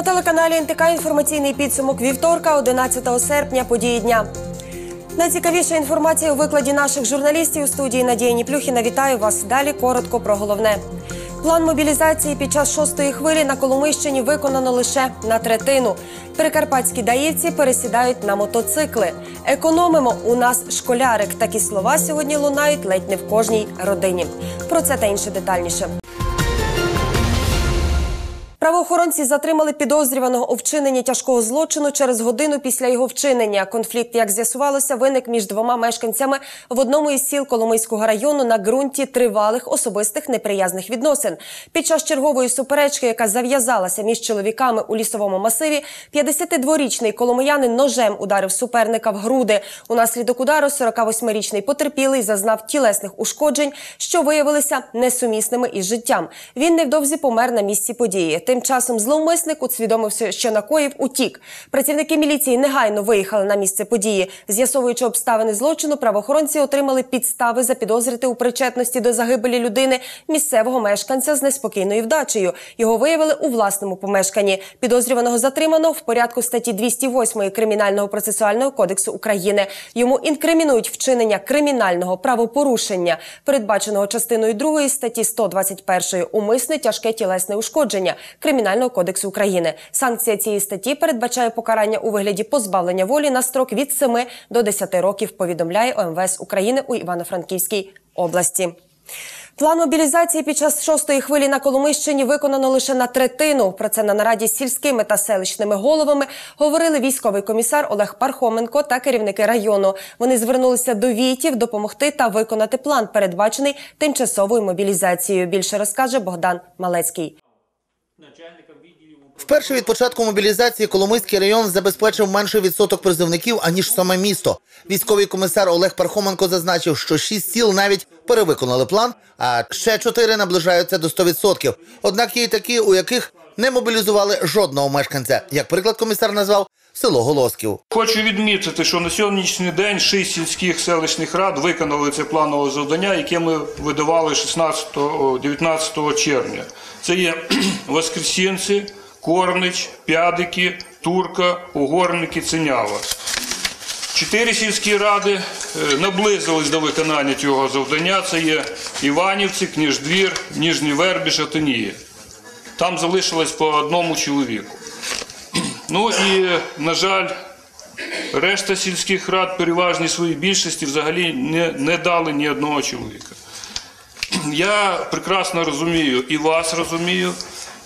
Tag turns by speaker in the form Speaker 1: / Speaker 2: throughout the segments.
Speaker 1: На телеканалі НТК інформаційний підсумок вівторка, 11 серпня, події дня. Найцікавіша інформація у викладі наших журналістів у студії Надія Ніплюхіна. Вітаю вас. Далі коротко про головне. План мобілізації під час шостої хвилі на Коломийщині виконано лише на третину. Прикарпатські даївці пересідають на мотоцикли. Економимо у нас школярик. Такі слова сьогодні лунають ледь не в кожній родині. Про це та інше детальніше. Правоохоронці затримали підозрюваного у вчиненні тяжкого злочину через годину після його вчинення. Конфлікт, як з'ясувалося, виник між двома мешканцями в одному із сіл Коломийського району на ґрунті тривалих особистих неприязних відносин. Під час чергової суперечки, яка зав'язалася між чоловіками у лісовому масиві, 52-річний коломиянин ножем ударив суперника в груди. Унаслідок удару 48-річний потерпілий зазнав тілесних ушкоджень, що виявилися несумісними із життям. Він невдовзі помер на місці події. Тим часом зловмисник, усвідомивши, що накоїв, утік. Працівники міліції негайно виїхали на місце події. З'ясовуючи обставини злочину, правоохоронці отримали підстави запідозрити у причетності до загибелі людини місцевого мешканця з неспокійною вдачею. Його виявили у власному помешканні. Підозрюваного затримано в порядку статті 208 Кримінального процесуального кодексу України. Йому інкримінують вчинення кримінального правопорушення, передбаченого частиною 2 статті 121 умисне тяжке тілесне ушкодження Кримінального кодексу України. Санкція цієї статті передбачає покарання у вигляді позбавлення волі на строк від 7 до 10 років. Повідомляє ОМВС України у Івано-Франківській області. План мобілізації під час шостої хвилі на Коломийщині виконано лише на третину. Про це на нараді з сільськими та селищними головами говорили військовий комісар Олег Пархоменко та керівники району. Вони звернулися до війтів допомогти та виконати план, передбачений тимчасовою мобілізацією. Більше розкаже Богдан Малецький.
Speaker 2: Вперше від початку мобілізації Коломийський район забезпечив менший відсоток призовників, аніж саме місто. Військовий комісар Олег Пархоменко зазначив, що шість сіл навіть перевиконали план, а ще чотири наближаються до 100%. Однак є й такі, у яких не мобілізували жодного мешканця. Як приклад комісар назвав село Голосків.
Speaker 3: Хочу відмітити, що на сьогоднішній день шість сільських селищних рад виконали це планове завдання, яке ми видавали 16-19 червня. Це є Воскресінці, Корнич, П'ядики, Турка, Угорники, Ценява. Чотири сільські ради е, наблизились до виконання цього завдання. Це є Іванівці, Кніждвір, Ніжній Вербі, Шатинії. Там залишилось по одному чоловіку. Ну і, на жаль, решта сільських рад переважній своїй більшості взагалі не, не дали ні одного чоловіка. Я прекрасно розумію і вас розумію,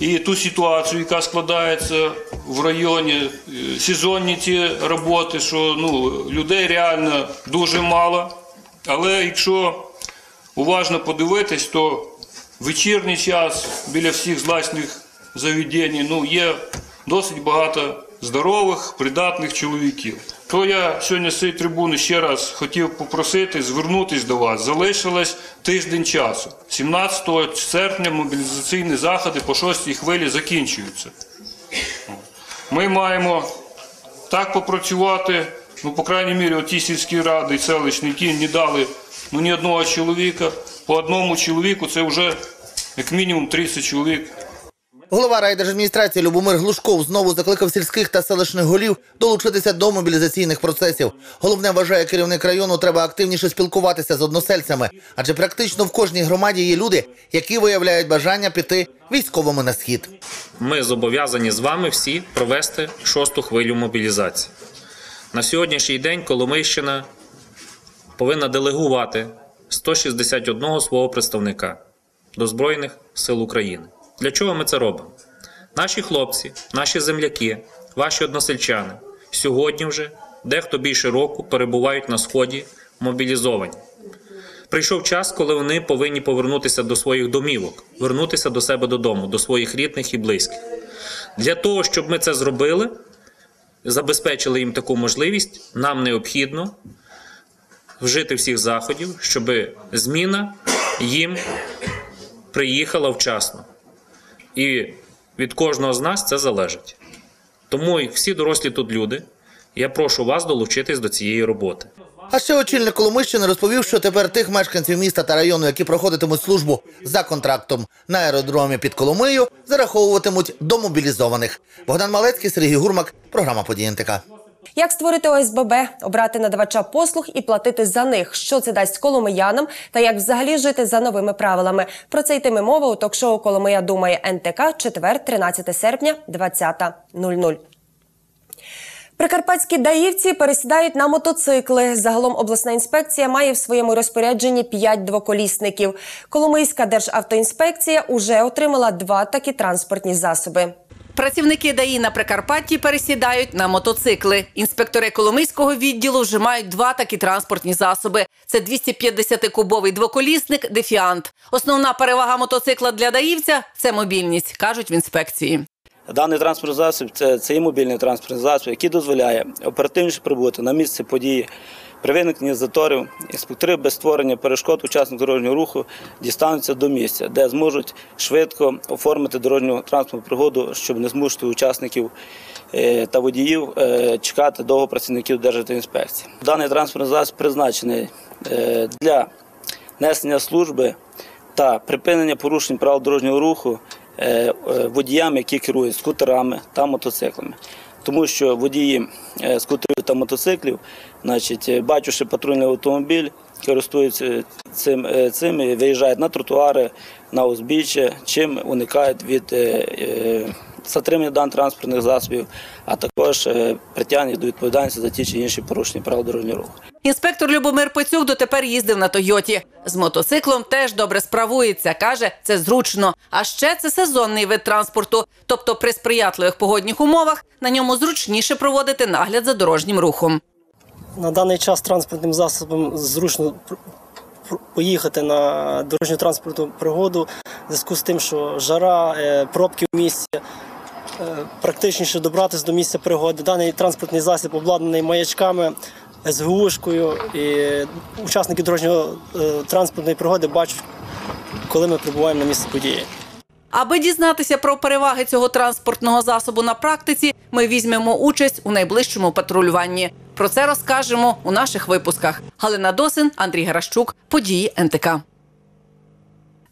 Speaker 3: і ту ситуацію, яка складається в районі, е, сезонні ті роботи, що ну, людей реально дуже мало. Але якщо уважно подивитись, то вечірній час біля всіх злачних заведень ну, є досить багато здорових, придатних чоловіків. То я сьогодні з цієї трибуни ще раз хотів попросити звернутися до вас. Залишилось тиждень часу. 17 серпня мобілізаційні заходи по шостій хвилі закінчуються. Ми маємо так попрацювати, ну, по крайній мірі, оті сільські ради і селищні, які не дали ну, ні одного чоловіка. По одному чоловіку це вже як мінімум 30 чоловік
Speaker 2: Голова райдержадміністрації Любомир Глушков знову закликав сільських та селищних голів долучитися до мобілізаційних процесів. Головне вважає керівник району, треба активніше спілкуватися з односельцями, адже практично в кожній громаді є люди, які виявляють бажання піти військовими на схід.
Speaker 4: Ми зобов'язані з вами всі провести шосту хвилю мобілізації. На сьогоднішній день Коломийщина повинна делегувати 161 свого представника до Збройних сил України. Для чого ми це робимо? Наші хлопці, наші земляки, ваші односельчани сьогодні вже дехто більше року перебувають на сході мобілізовані. Прийшов час, коли вони повинні повернутися до своїх домівок, вернутися до себе додому, до своїх рідних і близьких. Для того, щоб ми це зробили, забезпечили їм таку можливість, нам необхідно вжити всіх заходів, щоб зміна їм приїхала вчасно. І від кожного з нас це залежить. Тому всі дорослі тут люди. Я прошу вас долучитись до цієї роботи.
Speaker 2: А ще очільник Коломищини розповів, що тепер тих мешканців міста та району, які проходитимуть службу за контрактом на аеродромі під Коломиєю, зараховуватимуть до мобілізованих. Богдан Малецький, Сергій Гурмак, програма «Події НТК».
Speaker 1: Як створити ОСББ, обрати надавача послуг і платити за них, що це дасть коломиянам, та як взагалі жити за новими правилами. Про це йтиме мова у ток-шоу Коломия думає НТК, четвер, 13 серпня, 20.00. Прикарпатські даївці пересідають на мотоцикли. Загалом обласна інспекція має в своєму розпорядженні 5 двоколісників. Коломийська державтоінспекція уже отримала два такі транспортні засоби.
Speaker 5: Працівники ДАІ на Прикарпатті пересідають на мотоцикли. Інспектори Коломийського відділу вже мають два такі транспортні засоби. Це 250-кубовий двоколісник «Дефіант». Основна перевага мотоцикла для даївця – це мобільність, кажуть в інспекції.
Speaker 6: Даний транспортний засіб це, є мобільний транспортний засіб, який дозволяє оперативніше прибути на місце події. При виникненні заторів інспектори без створення перешкод учасник дорожнього руху дістануться до місця, де зможуть швидко оформити дорожню транспортну пригоду, щоб не змусити учасників е, та водіїв е, чекати довго працівників Державтоінспекції. Даний транспортний засіб призначений е, для несення служби та припинення порушень правил дорожнього руху водіям, які керують скутерами та мотоциклами. Тому що водії е, скутерів та мотоциклів, значить, е, бачивши патрульний автомобіль, користуються цим, е, цим і виїжджають на тротуари, на узбіччя, чим уникають від е, е, затримання даних транспортних засобів, а також притягнення до відповідальності за ті чи інші порушення правил дорожнього руху.
Speaker 5: Інспектор Любомир Пацюк дотепер їздив на Тойоті. З мотоциклом теж добре справується. Каже, це зручно. А ще це сезонний вид транспорту. Тобто при сприятливих погодних умовах на ньому зручніше проводити нагляд за дорожнім рухом.
Speaker 7: На даний час транспортним засобом зручно поїхати на дорожню транспортну пригоду в зв'язку з тим, що жара, е, пробки в місті. е, Практичніше добратися до місця пригоди. Даний транспортний засіб обладнаний маячками, СГУшкою, і учасники дорожньої транспортної пригоди бачать, коли ми прибуваємо на місце події.
Speaker 5: Аби дізнатися про переваги цього транспортного засобу на практиці, ми візьмемо участь у найближчому патрулюванні. Про це розкажемо у наших випусках. Галина Досин, Андрій Геращук, події НТК.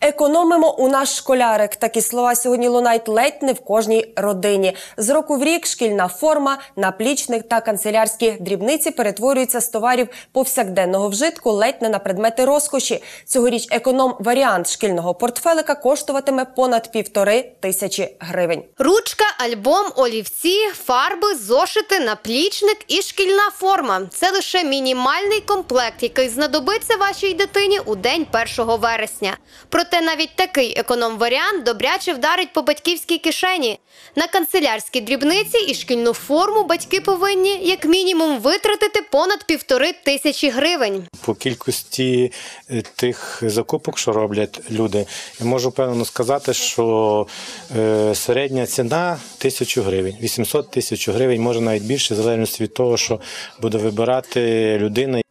Speaker 1: Економимо у наш школярик. Такі слова сьогодні лунають ледь не в кожній родині. З року в рік шкільна форма, наплічник та канцелярські дрібниці перетворюються з товарів повсякденного вжитку ледь не на предмети розкоші. Цьогоріч економ-варіант шкільного портфелика коштуватиме понад півтори тисячі гривень.
Speaker 8: Ручка, альбом, олівці, фарби, зошити, наплічник і шкільна форма. Це лише мінімальний комплект, який знадобиться вашій дитині у день 1 вересня. Проте навіть такий економ-варіант добряче вдарить по батьківській кишені. На канцелярські дрібниці і шкільну форму батьки повинні як мінімум витратити понад півтори тисячі гривень.
Speaker 9: по кількості е, тих закупок, що роблять люди, я можу впевнено сказати, що е, середня ціна тисячу гривень, 800 тисяч гривень, може навіть більше, в залежності від того, що буде вибирати людина.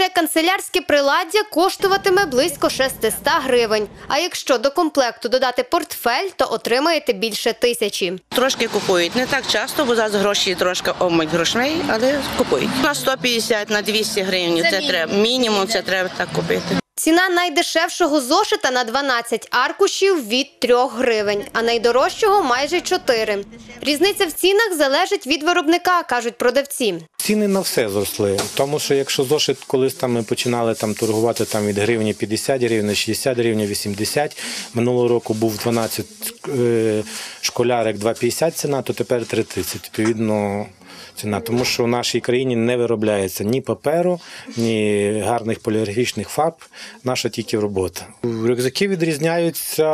Speaker 8: Лише канцелярське приладдя коштуватиме близько 600 гривень. А якщо до комплекту додати портфель, то отримаєте більше тисячі.
Speaker 10: Трошки купують. Не так часто, бо зараз гроші трошки обмить грошей, але купують. На 150, на 200 гривень це, треба. Мінімум це треба так купити.
Speaker 8: Ціна найдешевшого зошита на 12 аркушів від 3 гривень, а найдорожчого майже 4. Різниця в цінах залежить від виробника, кажуть продавці.
Speaker 9: Ціни на все зросли. Тому що якщо зошит, колись там ми починали там торгувати там від гривні 50 гривень, 60 гривень, 80, минулого року був 12 е, школярик 2,50 ціна, то тепер 3,30. Відповідно, ціна. Тому що в нашій країні не виробляється ні паперу, ні гарних поліграфічних фарб. Наша тільки робота. Рюкзаки відрізняються.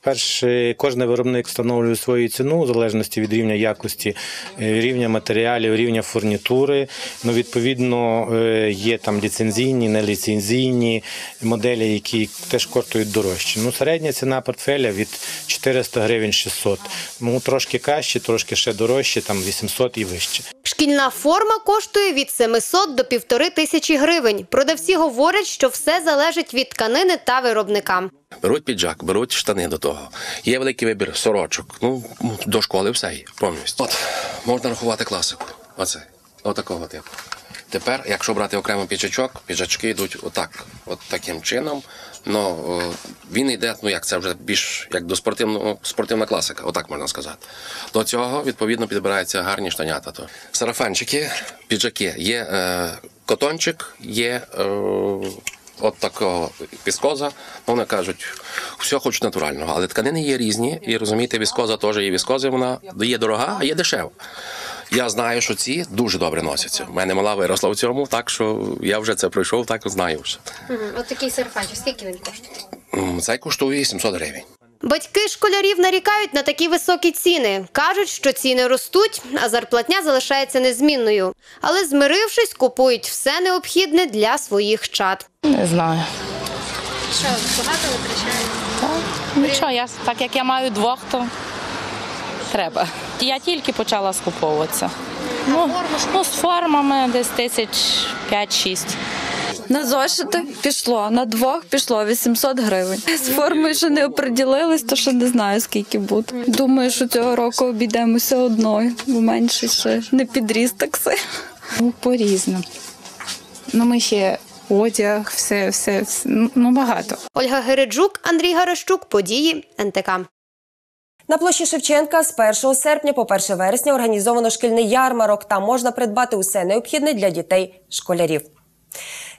Speaker 9: Перше, кожен виробник встановлює свою ціну в залежності від рівня якості, е, рівня матеріалів, рівня фурнітури. Ну, відповідно, е, є там ліцензійні, неліцензійні моделі, які теж коштують дорожче. Ну, середня ціна портфеля від 400 гривень 600. Ну, трошки краще, трошки ще дорожче, там 800 і вище.
Speaker 8: Шкільна форма коштує від 700 до 1500 тисячі гривень. Продавці говорять, що все залежить від тканини та виробника.
Speaker 11: Беруть піджак, беруть штани до того. Є великий вибір сорочок. Ну, до школи все є повністю. От, можна рахувати класику. Оце. Отакого типу. Тепер, якщо брати окремо піджачок, піджачки йдуть отак, от таким чином. Ну, о, він йде, ну як це вже більш як до спортивного спортивна класика, отак можна сказати. До цього відповідно підбираються гарні штанята. То сарафанчики, піджаки. Є е, котончик, є е, от такого віскоза. Ну, вони кажуть, все хочуть натурального, але тканини є різні, і розумієте, віскоза теж є віскоза, вона є дорога, а є дешева. Я знаю, що ці дуже добре носяться. У мене мала виросла в цьому, так що я вже це пройшов, так знаю вже.
Speaker 8: От такий сарафанчик, скільки він коштує?
Speaker 11: М, Цей коштує 700 гривень.
Speaker 8: Батьки школярів нарікають на такі високі ціни. Кажуть, що ціни ростуть, а зарплатня залишається незмінною. Але змирившись, купують все необхідне для своїх чад.
Speaker 12: Не знаю.
Speaker 8: Що багато витрачають?
Speaker 12: Нічого, я так як я маю двох, то треба. Я тільки почала скуповуватися. Ну, ну, з формами десь тисяч п'ять-шість.
Speaker 13: На зошити пішло, на двох пішло 800 гривень. З формою ще не оприділились, то ще не знаю, скільки буде. Думаю, що цього року обійдемося одною, бо менше ще не підріс так сильно.
Speaker 12: Ну, по-різному. Ну, ми ще одяг, все, все, все, ну багато.
Speaker 8: Ольга Гереджук, Андрій Гарещук, події НТК.
Speaker 1: На площі Шевченка з 1 серпня по 1 вересня організовано шкільний ярмарок. Там можна придбати усе необхідне для дітей школярів.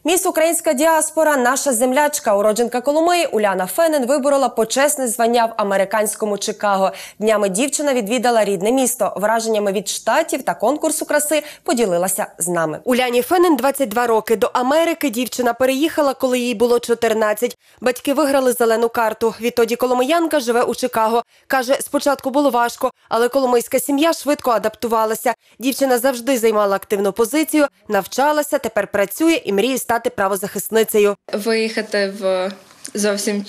Speaker 1: Міс Українська діаспора, наша землячка, уродженка Коломиї Уляна Фенен виборола почесне звання в американському Чикаго. Днями дівчина відвідала рідне місто. Враженнями від штатів та конкурсу краси поділилася з нами. Уляні Фенен 22 роки. До Америки дівчина переїхала, коли їй було 14. Батьки виграли зелену карту. Відтоді Коломиянка живе у Чикаго. Каже, спочатку було важко, але коломийська сім'я швидко адаптувалася. Дівчина завжди займала активну позицію, навчалася, тепер працює і мріє стати правозахисницею.
Speaker 14: Виїхати в зовсім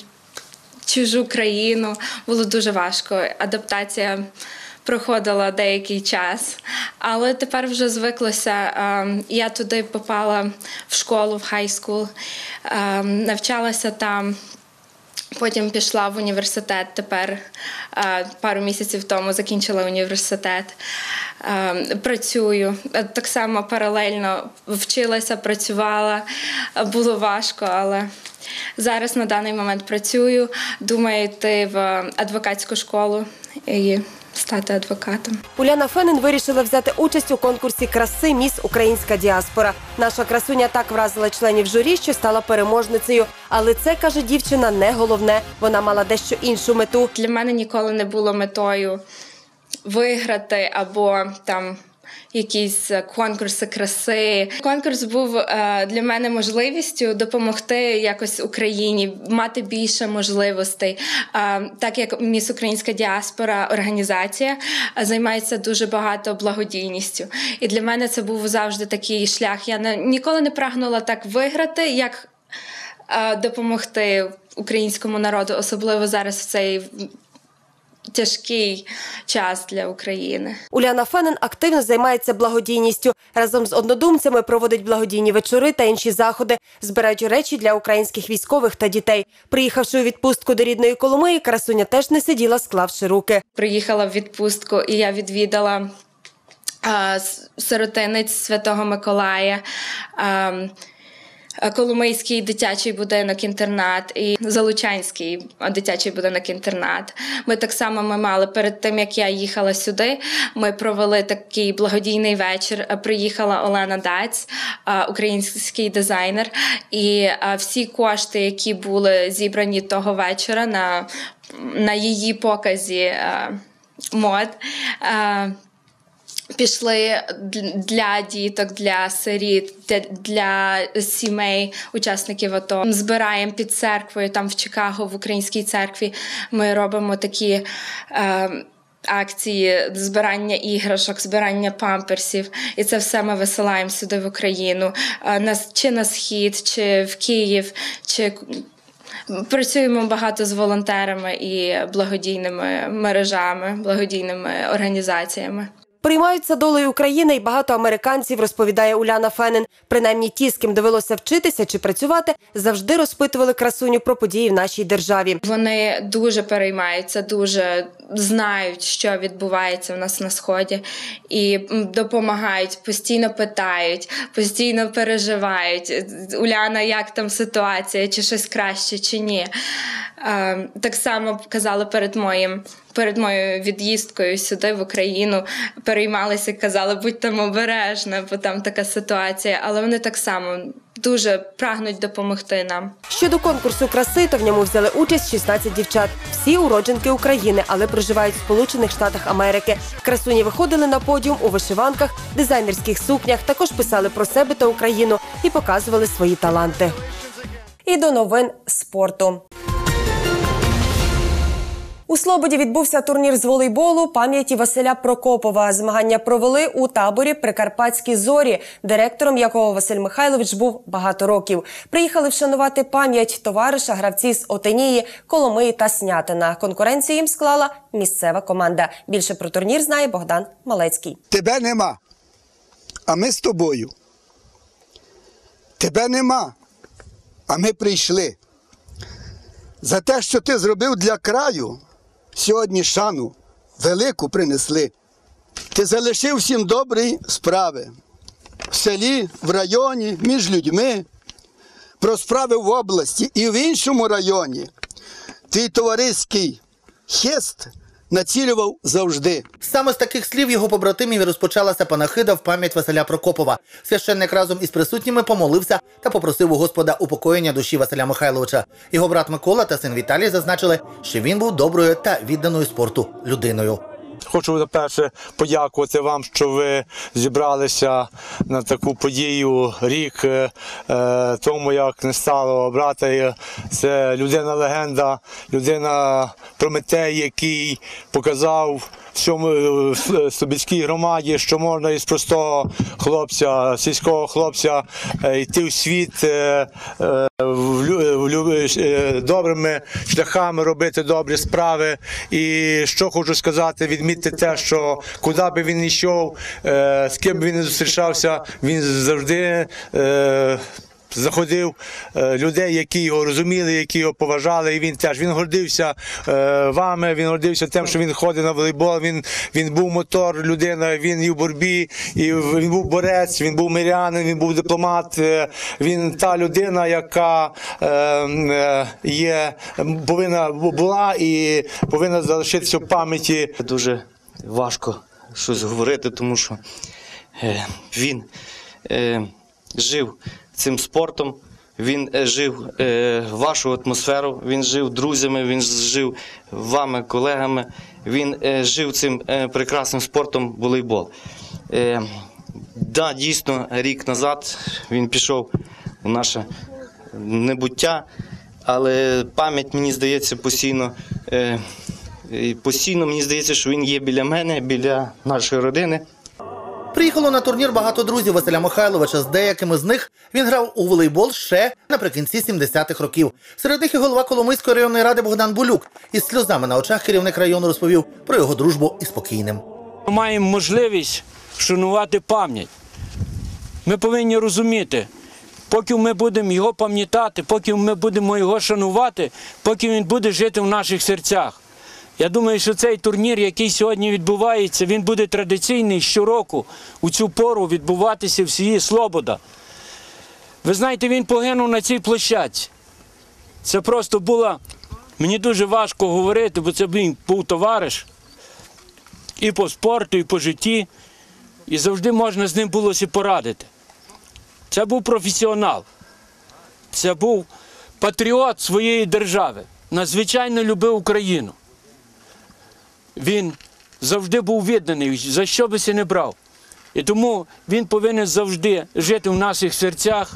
Speaker 14: чужу країну було дуже важко. Адаптація проходила деякий час, але тепер вже звиклося. Ем, Я туди попала в школу, в хай-скул, ем, навчалася там. Потім пішла в університет. Тепер е, пару місяців тому закінчила університет. Е, Працюю Е, так само паралельно вчилася, працювала. Було важко, але зараз на даний момент працюю. Думаю йти в адвокатську школу і стати адвокатом.
Speaker 1: Уляна Фенен вирішила взяти участь у конкурсі краси Міс Українська діаспора. Наша красуня так вразила членів журі, що стала переможницею. Але це каже дівчина не головне. Вона мала дещо іншу мету.
Speaker 14: Для мене ніколи не було метою виграти або там. Якісь е, конкурси краси. Конкурс був е, для мене можливістю допомогти якось Україні мати більше можливостей. Е, так як міс Українська діаспора організація займається дуже багато благодійністю. І для мене це був завжди такий шлях. Я ніколи не прагнула так виграти, як допомогти українському народу, особливо зараз в цей тяжкий час для України.
Speaker 1: Уляна Фенен активно займається благодійністю. Разом з однодумцями проводить благодійні вечори та інші заходи. Збирають речі для українських військових та дітей. Приїхавши у відпустку до рідної Коломиї, красуня теж не сиділа, склавши руки.
Speaker 14: Приїхала в відпустку, і я відвідала а, сиротинець Святого Миколая. А, Коломийський дитячий будинок-інтернат і Залучанський дитячий будинок-інтернат. Ми так само ми мали перед тим, як я їхала сюди. Ми провели такий благодійний вечір. Приїхала Олена Даць, український дизайнер, і всі кошти, які були зібрані того вечора на, на її показі мод. Пішли для діток, для сиріт, для, для сімей, учасників АТО. Збираємо під церквою, там в Чикаго, в українській церкві. Ми робимо такі. Е, Акції збирання іграшок, збирання памперсів, і це все ми висилаємо сюди в Україну. Е, на, чи на схід, чи в Київ, чи працюємо багато з волонтерами і благодійними мережами, благодійними організаціями.
Speaker 1: Приймаються долею України і багато американців, розповідає Уляна Фенен. Принаймні ті, з ким довелося вчитися чи працювати, завжди розпитували красуню про події в нашій державі.
Speaker 14: Вони дуже переймаються, дуже знають, що відбувається в нас на сході, і допомагають, постійно питають, постійно переживають. Уляна, як там ситуація, чи щось краще, чи ні. Так само казали перед моїм. Перед моєю від'їздкою сюди в Україну переймалися, казали, будь там обережна, бо там така ситуація. Але вони так само дуже прагнуть допомогти нам.
Speaker 1: Щодо конкурсу краси, то в ньому взяли участь 16 дівчат. Всі уродженки України, але проживають в Сполучених Штатах Америки. Красуні виходили на подіум у вишиванках, дизайнерських сукнях, також писали про себе та Україну і показували свої таланти. І до новин спорту. У Слободі відбувся турнір з волейболу пам'яті Василя Прокопова. Змагання провели у таборі Прикарпатські зорі, директором якого Василь Михайлович був багато років. Приїхали вшанувати пам'ять товариша гравці з Отенії, Коломиї та Снятина. Конкуренцію їм склала місцева команда. Більше про турнір знає Богдан Малецький.
Speaker 15: Тебе нема. А ми з тобою. Тебе нема. А ми прийшли. За те, що ти зробив для краю, сьогодні шану велику принесли. Ти залишив всім добрі справи в селі, в районі, між людьми, про справи в області і в іншому районі. Твій товариський хист націлював завжди.
Speaker 2: Саме з таких слів його побратимів і розпочалася панахида в пам'ять Василя Прокопова. Священник разом із присутніми помолився та попросив у Господа упокоєння душі Василя Михайловича. Його брат Микола та син Віталій зазначили, що він був доброю та відданою спорту людиною.
Speaker 16: Хочу за-перше подякувати вам, що ви зібралися на таку подію рік е, е, тому, як не стало брата. Це людина легенда, людина Прометей, який показав всьому е, С- Слобідській громаді, що можна із простого хлопця, сільського хлопця йти в світ добрими шляхами, робити добрі справи. І що хочу сказати, відмітити те, що куди би він йшов, е, з ким би він не зустрічався, він завжди. Заходив е, людей, які його розуміли, які його поважали, і він теж він гордився е, вами. Він гордився тим, що він ходить на волейбол. Він він був мотор, людина. Він і в боротьбі, і він був борець, він був мирянин, він був дипломат. е, Він та людина, яка є повинна була і повинна залишитися в пам'яті.
Speaker 17: Дуже важко щось говорити, тому що він жив цим спортом, він е, жив е, вашу атмосферу, він жив друзями, він жив вами, колегами, він е, жив цим прекрасним спортом волейбол. Да, дійсно, рік назад він пішов у наше небуття, але пам'ять, мені здається, постійно. Постійно мені здається, що він є біля мене, біля нашої родини.
Speaker 2: Приїхало на турнір багато друзів Василя Михайловича. З деякими з них він грав у волейбол ще наприкінці 70-х років. Серед них і голова Коломийської районної ради Богдан Булюк. Із сльозами на очах керівник району розповів про його дружбу із покійним.
Speaker 18: Ми маємо можливість вшанувати пам'ять. Ми повинні розуміти, поки ми будемо його пам'ятати, поки ми будемо його шанувати, поки він буде жити в наших серцях. Я думаю, що цей турнір, який сьогодні відбувається, він буде традиційний щороку у цю пору відбуватися в селі Слобода. Ви знаєте, він погинув на цій площадці. Це просто було. Мені дуже важко говорити, бо це він був товариш і по спорту, і по житті. І завжди можна з ним було порадити. Це був професіонал. Це був патріот своєї держави. Надзвичайно любив Україну. Він завжди був відданий, за що би си не брав. І тому він повинен завжди жити в наших серцях.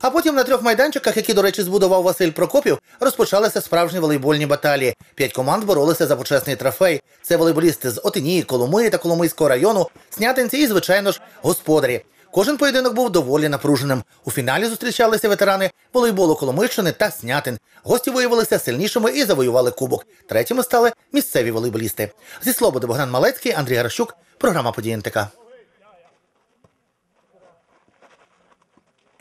Speaker 2: А потім на трьох майданчиках, які, до речі, збудував Василь Прокопів, розпочалися справжні волейбольні баталії. П'ять команд боролися за почесний трофей. Це волейболісти з Отинії, Коломиї та Коломийського району, снятинці і, звичайно ж, господарі. Кожен поєдинок був доволі напруженим. У фіналі зустрічалися ветерани волейболу Коломийщини та Снятин. Гості виявилися сильнішими і завоювали кубок. Третіми стали місцеві волейболісти. Зі Слободи Богдан Малецький, Андрій Гарщук, Програма «Події НТК».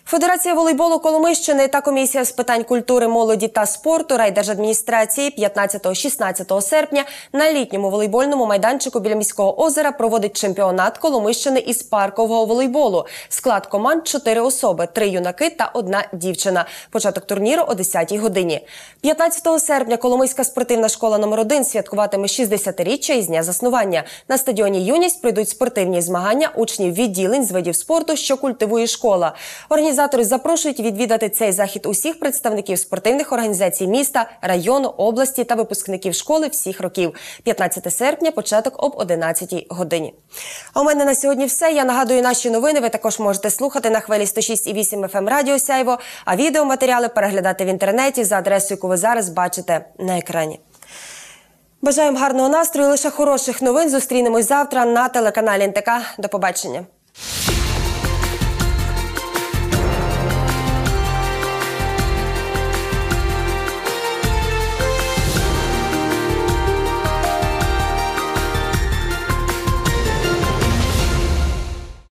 Speaker 1: Федерація волейболу Коломийщини та комісія з питань культури, молоді та спорту райдержадміністрації 15-16 серпня на літньому волейбольному майданчику біля міського озера проводить чемпіонат Коломийщини із паркового волейболу. Склад команд 4 особи, 3 юнаки та одна дівчина. Початок турніру о 10-й годині. 15 серпня Коломийська спортивна школа номер 1 святкуватиме 60-річчя із дня заснування. На стадіоні Юність пройдуть спортивні змагання учнів відділень з видів спорту, що культивує школа. Організатори запрошують відвідати цей захід усіх представників спортивних організацій міста, району, області та випускників школи всіх років. 15 серпня, початок об 11 годині. А у мене на сьогодні все. Я нагадую, наші новини ви також можете слухати на хвилі 106,8 FM Радіо Сяйво, а відеоматеріали переглядати в інтернеті за адресою, яку ви зараз бачите на екрані. Бажаємо гарного настрою, лише хороших новин. Зустрінемось завтра на телеканалі НТК. До побачення.